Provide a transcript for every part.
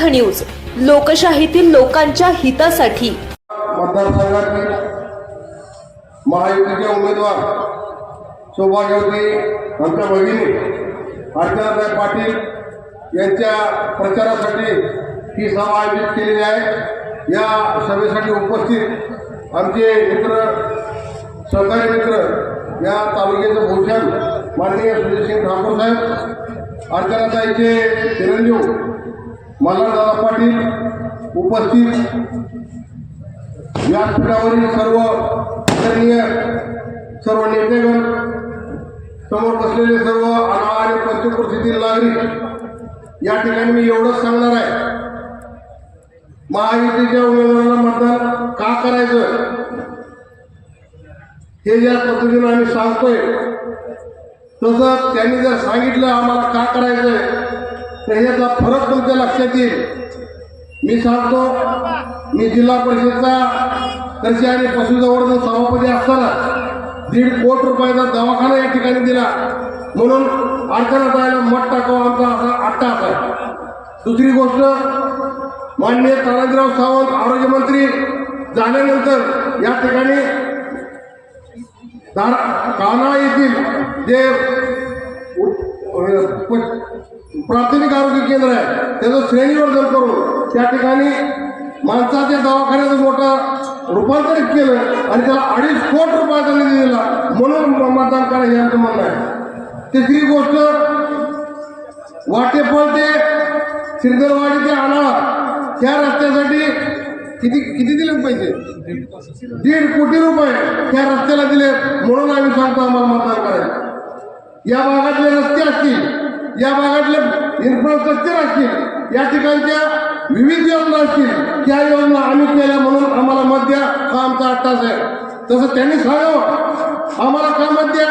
समर्थ news लोकशाहीतील लोकांच्या हितासाठी. मतदारसंघातील महायुतीचे उमेदवार सौभाग्यवती आमच्या भगिनी अर्चनासाहेब पाटील यांच्या प्रचारासाठी ही सभा आयोजित केलेली आहे. या सभेसाठी उपस्थित आमचे मित्र सहकारी मित्र या तालुक्याचे भूषण माननीय सुजयसिंग ठाकूर साहेब अर्चनाताईचे चिरंजीव मल्हारदादा पाटील उपस्थित. व्यासपीठावरील सर्व आदरणीय सर्व नेतेगण समोर बसलेले सर्व अना आणि पंचकृषीतील नागरिक या ठिकाणी मी एवढंच सांगणार आहे. महायुतीच्या उमेदवारांना मतदान का करायचं? हे ज्या पद्धतीनं आम्ही सांगतोय तसं त्यांनी जर सांगितलं आम्हाला का करायचंय तर ह्याचा फरक तुमच्या लक्षात येईल. मी सांगतो मी जिल्हा परिषदचा कृषी आणि पशुसंवर्धन सभापती असताना दीड कोटी रुपयाचा दवाखाना या ठिकाणी दिला. म्हणून अडचणात जायला मत टाकावं आमचा असा अट्टा असायचा दुसरी गोष्ट माननीय तानाजीराव सावंत आरोग्यमंत्री झाल्यानंतर या ठिकाणी दार काना येथील जे प्राथमिक आरोग्य केंद्र आहे. त्याचं श्रेणीवर्धन करून त्या ठिकाणी माणसाच्या दवाखान्याचं मोठं रूपांतरित केलं आणि त्याला अडीच कोट रुपयाचा निधी दिला. म्हणून मतदान करा हे आमचं म्हणणं आहे. तिसरी गोष्ट वाटेफळ ते श्रीधरवाडी ते आणा त्या रस्त्यासाठी किती किती दिले पैसे? दीड कोटी रुपये त्या रस्त्याला दिले. म्हणून आम्ही सांगतो आम्हाला मतदान करायचं. या भागातले रस्ते असतील या भागातले इन्फ्रास्ट्रक्चर असतील या ठिकाणच्या विविध योजना असतील त्या योजना आम्ही केल्या म्हणून आम्हाला मत द्या हा आमचा अट्टास आहे. तसं त्यांनी सांगावं. आम्हाला का मत द्या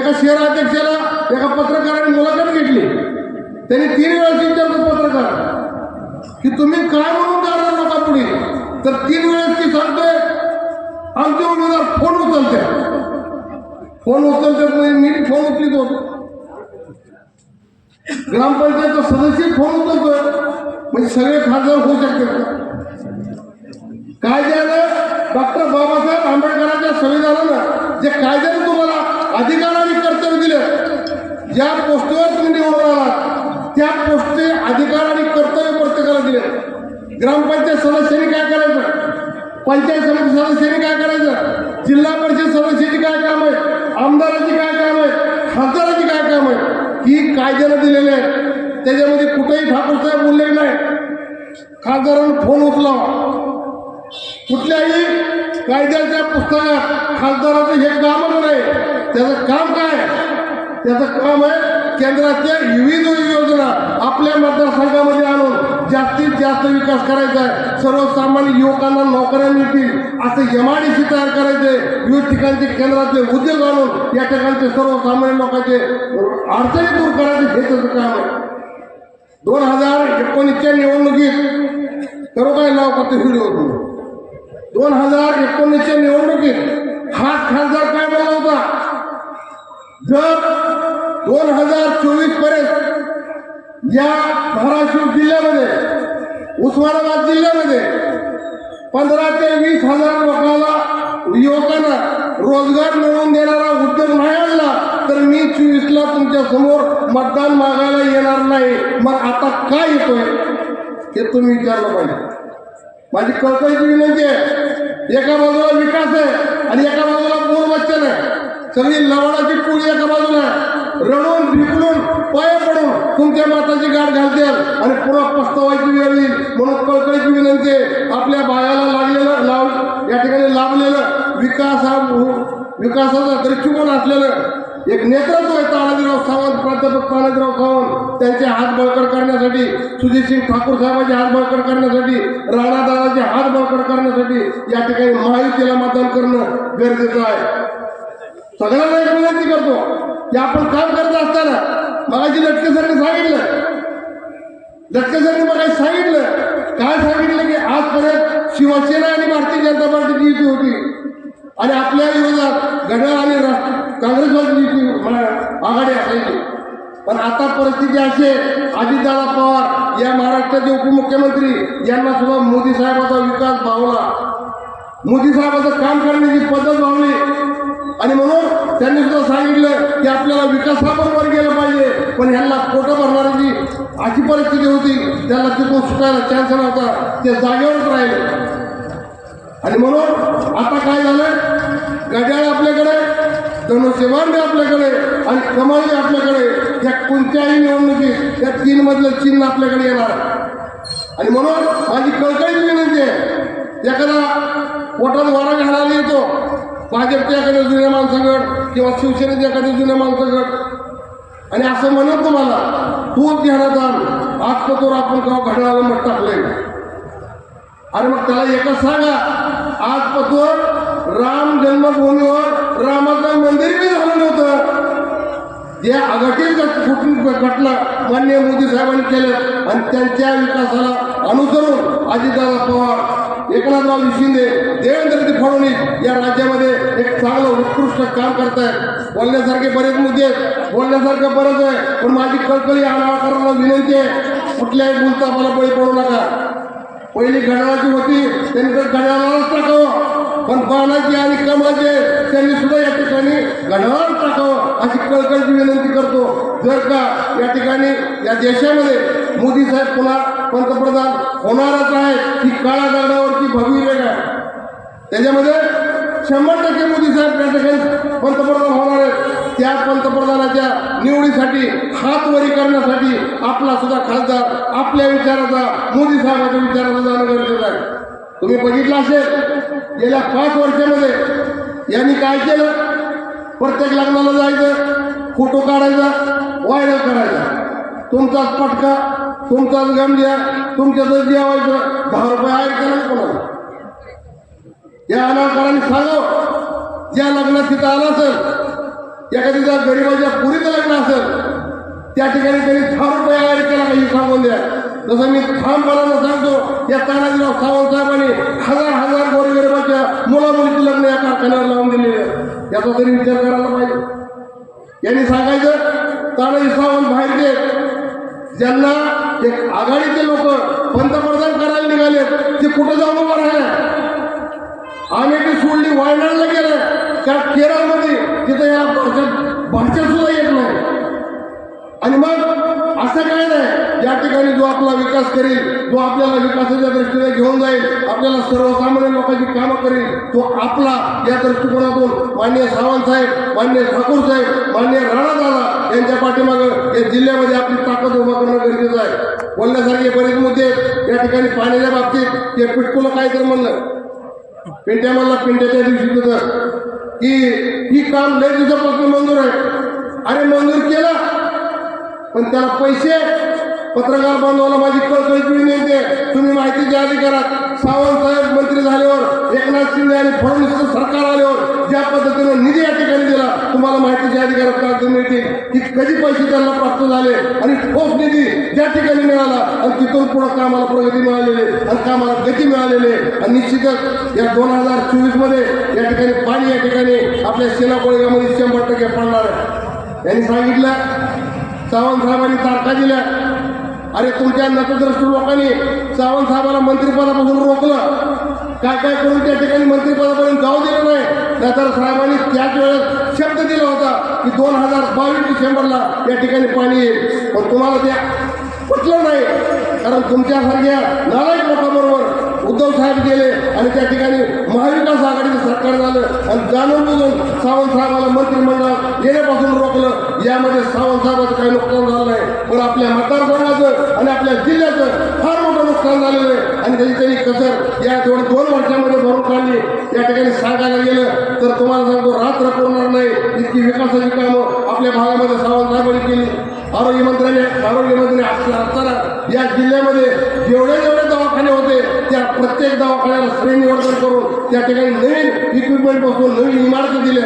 एका शहराध्यक्षाला एका पत्रकाराने मुलाखत घेतली. त्यांनी तीन वेळा विचारलं पत्रकार. की तुम्ही काय म्हणून जाणार नका पुढे? तर तीन वेळेस ती सांगतोय आमचे उमेदवार फोन उचलते फोन उचलते म्हणजे मी फोन उचलित होतो. ग्रामपंचायतचा सदस्य फोन उचलतोय म्हणजे सगळे खासदार होऊ शकतात का? कायद्यानं डॉक्टर बाबासाहेब आंबेडकरांच्या संविधानानं जे कायद्याने तुम्हाला अधिकार आणि कर्तव्य दिले ज्या पोस्टवर तुम्ही निवडून आलात त्या पोस्टचे अधिकार आणि कर्तव्य प्रत्येकाला दिले. ग्रामपंचायत सदस्यांनी काय करायचं? पंचायत समिती सदस्यांनी काय करायचं? जिल्हा परिषद सदस्याची काय काम आहे आमदाराची काय काम आहे खासदाराची काय काम आहे ही कायद्याला दिलेले आहे त्याच्यामध्ये कुठेही ठाकूरसाहेब बोलले नाही खासदारांना फोन उचलावा कुठल्याही कायद्याच्या पुस्तकात खासदाराचं हे कामच नाही. त्याचं काम काय? त्याचं काम आहे केंद्राच्या विविध योजना आपल्या मतदारसंघामध्ये आणून जास्तीत जास्त विकास करायचा आहे. सर्वसामान्य युवकांना नोकऱ्या मिळतील असं एम आय डी सी तयार करायचे. विविध ठिकाणचे केंद्रातले उद्योग आणून या ठिकाणचे सर्वसामान्य लोकांचे अडचणी दूर करायचे. हे त्याचं काम आहे. दोन हजार एकोणीसच्या निवडणुकीत करू काय नाव करतो व्हिडिओ होतो दोन हजार एकोणीसच्या निवडणुकीत हा खासदार काय बोलला होता? जर दोन हजार चोवीसपर्यंत या धाराशिव जिल्ह्यामध्ये उस्मानाबाद जिल्ह्यामध्ये पंधरा ते वीस हजार लोकांना युवकांना रोजगार मिळवून देणारा उद्योग नाही आणला तर मी चोवीसला तुमच्यासमोर मतदान मागायला येणार नाही. मग आता काय येतोय? हे तुम्ही विचारलं पाहिजे. माझी कळकळीची विनंती आहे एका बाजूला विकास आहे आणि एका बाजूला पूर बच्चन आहे सगळी लवाडाची पोळी एका बाजूला आहे. रडून भिकलून पाय पडून तुमच्या माताची गाठ घालतील आणि पुन्हा पस्तवायची वेळ येईल. म्हणून कळकळीची विनंती आहे आपल्या बायाला लागलेलं लाव या ठिकाणी लाभलेलं विकास हा विकासाचा दृष्टिकोन असलेलं एक नेतृत्व आहे तानाजीराव सावंत प्राध्यापक तानाजीराव सावंत त्यांचे हात बळकट करण्यासाठी सुजितसिंग ठाकूर साहेबांचे हात बळकट करण्यासाठी राणादादाचे हात बळकट करण्यासाठी या ठिकाणी महायुतीला मतदान करणं गरजेचं आहे. सगळ्यांना एक विनंती करतो. की आपण काम करत असताना मगाशी लटके सरने सांगितलं. लटके सरने सांगितलं. काय सांगितलं की आजपर्यंत शिवसेना आणि भारतीय जनता पार्टीची युती होती. आणि आपल्या विरोधात घड्याळ आणि काँग्रेसवादी युती आघाडी असायची. पण आता परिस्थिती अशी आहे अजितदादा पवार या महाराष्ट्राचे उपमुख्यमंत्री यांना सुद्धा मोदी साहेबाचा विकास भावला. मोदी साहेबाचं काम करण्याची पद्धत भावली. आणि म्हणून त्यांनी सुद्धा सांगितलं की आपल्याला विकासाबरोबर गेलं पाहिजे. पण ह्यांना पोटं भरणाऱ्यांची अशी परिस्थिती होती त्याला तिथून सुटायला चान्स नव्हता. ते जागेवरच राहिले. आणि म्हणून आता काय झालं? गड्याळ आपल्याकडे धनुष्यबांडे आपल्याकडे आणि कमाई आपल्याकडे. या कोणत्याही निवडणुकीत या तीन मधलं चिन्ह आपल्याकडे येणार. आणि म्हणून माझी कळकळीत विनंती आहे एखादा पोटात वारा घालायला येतो. भाजपच्याकडे जुन्या माणसाकडे. किंवा शिवसेनेच्या एखाद्या जुन्या माणसागड आणि असं म्हणत तुम्हाला तू ध्यानात आण आज तर आपण गाव घड्याळाला मत टाकलंय. अरे मग त्याला एकच सांगा आज पतोर राम जन्मभूमीवर रामाचं मंदिर बी झालं नव्हतं. जे अघटित घटना मान्य मोदी साहेबांनी केल्या आणि त्यांच्या विकासाला अनुसरून अजितदादा पवार एकनाथराव शिंदे देवेंद्रजी फडणवीस या राज्यामध्ये एक चांगलं उत्कृष्ट काम करतायत. बोलण्यासारखे बरेच मुद्दे आहेत. बोलण्यासारखं बरंच आहे. पण माझी कळकळी आणाकरांना विनंती आहे. कुठल्याही बोलता मला बळी पडू नका. पहिली घड्याळाची होती त्यांनी तर घड्याळालाच टाकावं. पण बाणाची आणि कमाचे त्यांनी सुद्धा या ठिकाणी घड्याळाला टाकावं अशी कळकळची विनंती करतो. जर का या ठिकाणी या देशामध्ये मोदी साहेब पुन्हा पंतप्रधान होणारच आहे ही काळा दगडावरची भगवी रेख आहे. त्याच्यामध्ये शंभर टक्के मोदी साहेब त्या ठिकाणी पंतप्रधान होणार आहेत त्या पंतप्रधानाच्या निवडीसाठी हातवरी करण्यासाठी आपला सुद्धा खासदार आपल्या विचाराचा मोदी साहेबाच्या विचाराचा जाणं गरजेचं आहे. तुम्ही बघितलं असेल गेल्या पाच वर्षामध्ये यांनी काय केलं? प्रत्येक लग्नाला जायचं फोटो काढायचा व्हायरल करायचा. तुमचाच पटका तुमचाच गमजा तुमच्यातच जेवायचं दहा रुपये आहे का नाही कोणाला? या अनाकारांनी सांगावं हो. ज्या लग्नात तिथं आलं असेल एखाद्या गरीबाच्या पुरीचं लग्न असेल त्या ठिकाणी त्यांनी दहा रुपये आयर केला काही सांगून द्या. जसं मी ठामपणानं सांगतो या तानाजीराव सावंत साहेबांनी हजार हजार गोरगरिबाच्या मुलामुलीची लग्न या कारखान्यावर लावून दिलेली आहे याचा तरी विचार करायला पाहिजे. यांनी सांगायचं तानाजी सावंत बाहेरचे ज्यांना एक आघाडीचे लोक पंतप्रधान करायला निघाले ते कुठं जाऊन उभं राहिले? आम्ही ती सोडली वायनाडला गेले. त्या केरळमध्ये तिथं या भाषा भाषा सुद्धा येत नाही. आणि मग असं काय नाही या ठिकाणी जो आपला विकास करेल जो आपल्याला विकासाच्या दृष्टीने घेऊन जाईल आपल्याला सर्वसामान्य लोकांची कामं करेल तो आपला या दृष्टिकोनातून मान्य सावंत साहेब मान्य ठाकूर साहेब मान्य यांच्या पाठीमागं या जिल्ह्यामध्ये आपली ताकद उभा करणं गरजेचं आहे. बोलण्यासारखे बरेच मुद्दे या ठिकाणी पाण्याच्या बाबतीत ते पिटकुलं काय तर म्हणलं. पिंट्या म्हणला पिंट्याच्या दिवशी तुझं की ही काम लय दिवसापासून मंजूर आहे. अरे मंजूर केलं पण त्याला पैसे पत्रकार बांधवाला माझी कळकळीची विनंती आहे तुम्ही माहितीच्या अधिकारात सावंत साहेब मंत्री झाल्यावर एकनाथ शिंदे आणि फडणवीस सरकार आल्यावर ज्या पद्धतीनं निधी या ठिकाणी दिला तुम्हाला माहितीच्या अधिकारात कागद मिळतील की कधी पैसे त्यांना प्राप्त झाले आणि ठोस निधी ज्या ठिकाणी मिळाला आणि तिथून पुढे कामाला प्रगती मिळालेली आणि कामाला गती मिळालेली आणि निश्चितच या दोन हजार चोवीसमध्ये या ठिकाणी पाणी या ठिकाणी आपल्या सेना कोळगामध्ये शंभर टक्के पडणार आहे. यांनी सांगितलं सावंत साहेबांनी तारखा दिल्या. अरे तुमच्या नतद्रष्ट लोकांनी सावंत साहेबांना मंत्रिपदापासून रोखलं? काय काय करून त्या ठिकाणी मंत्रिपदापर्यंत जाऊ दिलं नाही? नाहीतर साहेबांनी त्याच वेळेस शब्द दिला होता की दोन हजार बावीस डिसेंबरला या ठिकाणी पाणी येईल. पण तुम्हाला त्या पटलं नाही. कारण तुमच्यासारख्या नालायक लोकांबरोबर उद्धव साहेब गेले आणि त्या ठिकाणी महाविकास आघाडीचं सरकार झालं आणि जाणून बुजून सावंत साहेबाला मंत्रिमंडळात येण्यापासून रोखलं. यामध्ये सावंत साहेबाचं काही नुकसान झालं नाही पण आपल्या मतदारसंघाचं आणि आपल्या जिल्ह्याचं फार मोठं नुकसान झालेलं आहे. आणि त्याची त्यांनी कसर या दोन दोन वर्षामध्ये भरून काढली. या ठिकाणी सांगायला गेलं तर तुम्हाला सांगतो रात्र पुरणार नाही. इतकी विकासाची कामं आपल्या भागामध्ये सावंत साहेबांनी केली. आरोग्य मंत्र्याने आरोग्य मंत्री असताना या जिल्ह्यामध्ये जेवढे जेवढे दवाखाने होते त्या प्रत्येक दवाखान्याला श्रेणीवर्धन करून त्या ठिकाणी नवीन इक्विपमेंट बसून नवीन इमारती दिल्या.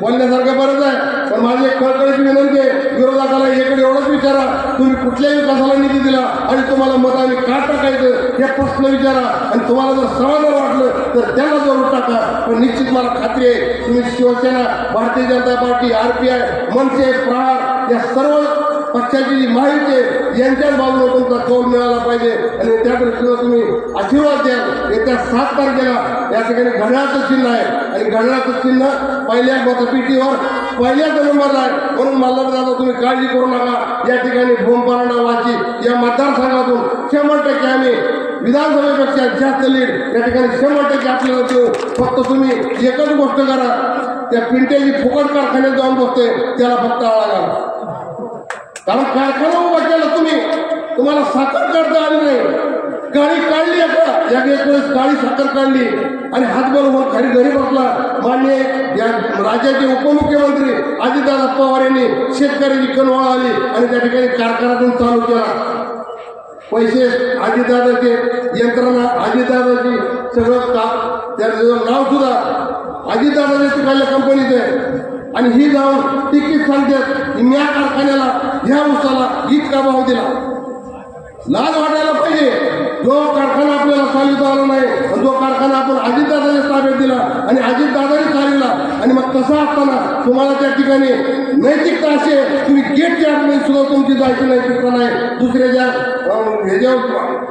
बोलण्यासारखं बरंच आहे पण माझी एक कळकळीची विनंती आहे विरोधकाला एकडे एवढंच विचारा तुम्ही कुठल्याही विकासाला निधी दिला आणि तुम्हाला मत आम्ही का टाकायचं हे प्रश्न विचारा. आणि तुम्हाला जर समाधान वाटलं तर त्याला जरूर टाका. पण निश्चित मला खात्री आहे तुम्ही Shiv Sena Bharatiya Janata party R P I मनसे प्रहार या सर्व पक्षाची जी महायुती आहे यांच्याच बाजूने तुमचा कौल मिळाला पाहिजे. आणि त्या दृष्टीनं तुम्ही आशीर्वाद द्या. येत्या सात तारखेला या ठिकाणी घड्याळाचं चिन्ह आहे. आणि घड्याळाचं चिन्ह पहिल्या मतपेटीवर पहिल्याच नंबरला आहे. म्हणून मला दादा तुम्ही काळजी करू नका. या ठिकाणी भूमपराणा नावाची या मतदारसंघातून शंभर टक्के आम्ही विधानसभेपेक्षा जास्त लीड. या ठिकाणी शंभर टक्के आपल्याला देऊ. फक्त तुम्ही एकच गोष्ट करा. त्या पिंट्याची फुकट कारखान्यात जाऊन बसते. त्याला फक्त आळा घाला. कारण कारखाना उभा केला तुम्ही? तुम्हाला साखर काढता आली नाही. गाडी काढली आता. या एक वेळेस गाडी साखर काढली. आणि हातभर मग खाली घरी बसला. मान्य या राज्याचे उपमुख्यमंत्री अजितदादा पवार यांनी शेतकऱ्याची कनवाळ आली आणि त्या ठिकाणी कारखान्यातून चालू केला. पैसे अजितदादाचे यंत्रणा अजितदादाची सगळं का त्याचं नाव सुद्धा अजितदादाच्या शिकायला कंपनीचे आणि ही जाऊन तिकीट सांगतात या कारखान्याला ह्या उसाला इतका भाव दिला. लाज वाटायला पाहिजे. जो कारखाना आपल्याला चालवता आला नाही आणि जो कारखाना आपण अजितदादाने ताब्यात दिला आणि अजितदादाने चालवला आणि मग तसा असताना तुम्हाला त्या ठिकाणी नैतिकता असे तुम्ही गेटच्या आतमध्ये सुद्धा तुमची जायची नैतिकता नाही दुसऱ्याच्या ह्याच्यावर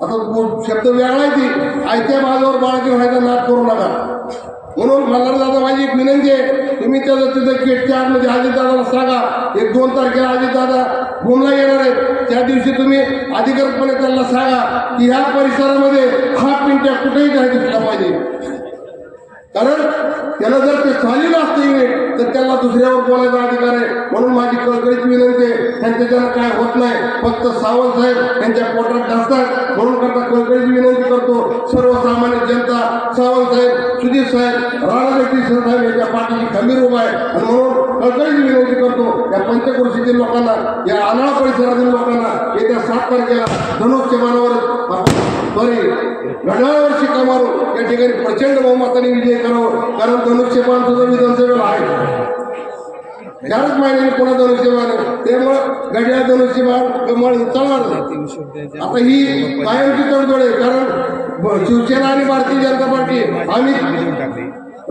आता शब्द वेगळा आहे ती आयत्या बाजूवर बाळगी व्हायचा नाद करू नका. म्हणून मल्हारदादा दादा माझी एक विनंती आहे तुम्ही त्याचं तिथं गेटच्या आतमध्ये अजितदादाला सांगा. एक दोन तारखेला अजितदादा भूमला येणार आहेत. त्या दिवशी तुम्ही अधिकृतपणे त्यांना सांगा की ह्या परिसरामध्ये हा पिंट्या कुठेही नाही दिसला पाहिजे. कारण त्याला जर ते चाललेलं असतं युनिट तर त्याला दुसऱ्यावर बोलायचा अधिकार आहे. म्हणून माझी कळकळीत विनंती आहे त्यांच्या काय होत नाही फक्त सावंत साहेब यांच्या पोटात टाकतात म्हणून करता कळकळीची विनंती करतो सर्वसामान्य जनता सावंत साहेब सुधीर साहेब राणादेवी साहेब यांच्या पाठीची खंबीर उभा आहे. आणि म्हणून कळकळीची विनंती करतो या पंचक्रोशीतील लोकांना या आनाळा परिसरातील लोकांना येत्या सात तारखेला धनुष्यमानावर आपण सॉरी घड्याळावर शिक्का या ठिकाणी प्रचंड बहुमताने विजय करावं. कारण धनुष्यबाण सुद्धा विधानसभेला आहे. चारच महिन्याने पुन्हा धनुष्यबाण त्यामुळं घड्याळ धनुष्यबाण कमळ चालणार आता ही कायमची तडजोड आहे. कारण शिवसेना आणि भारतीय जनता पार्टी आम्ही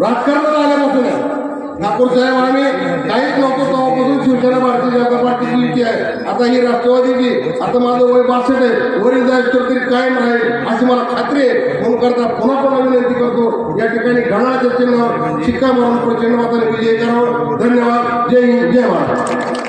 राजकारणात आल्यापासून आहे. ठाकूर साहेब आम्ही काहीच नव्हतो तेव्हापासून शिवसेना भारतीय जनता पार्टीची युती आहे. आता ही राष्ट्रवादीची आता माझं वय बासष्ट आहे. वरील जायचं तरी कायम राहील अशी मला खात्री आहे. म्हणून करता पुन्हा पुन्हा विनंती करतो या ठिकाणी घड्याळाच्या चिन्हावर शिक्का मारून प्रचंड मताने विजय करावं. धन्यवाद. जय हिंद जय महाराष्ट्र.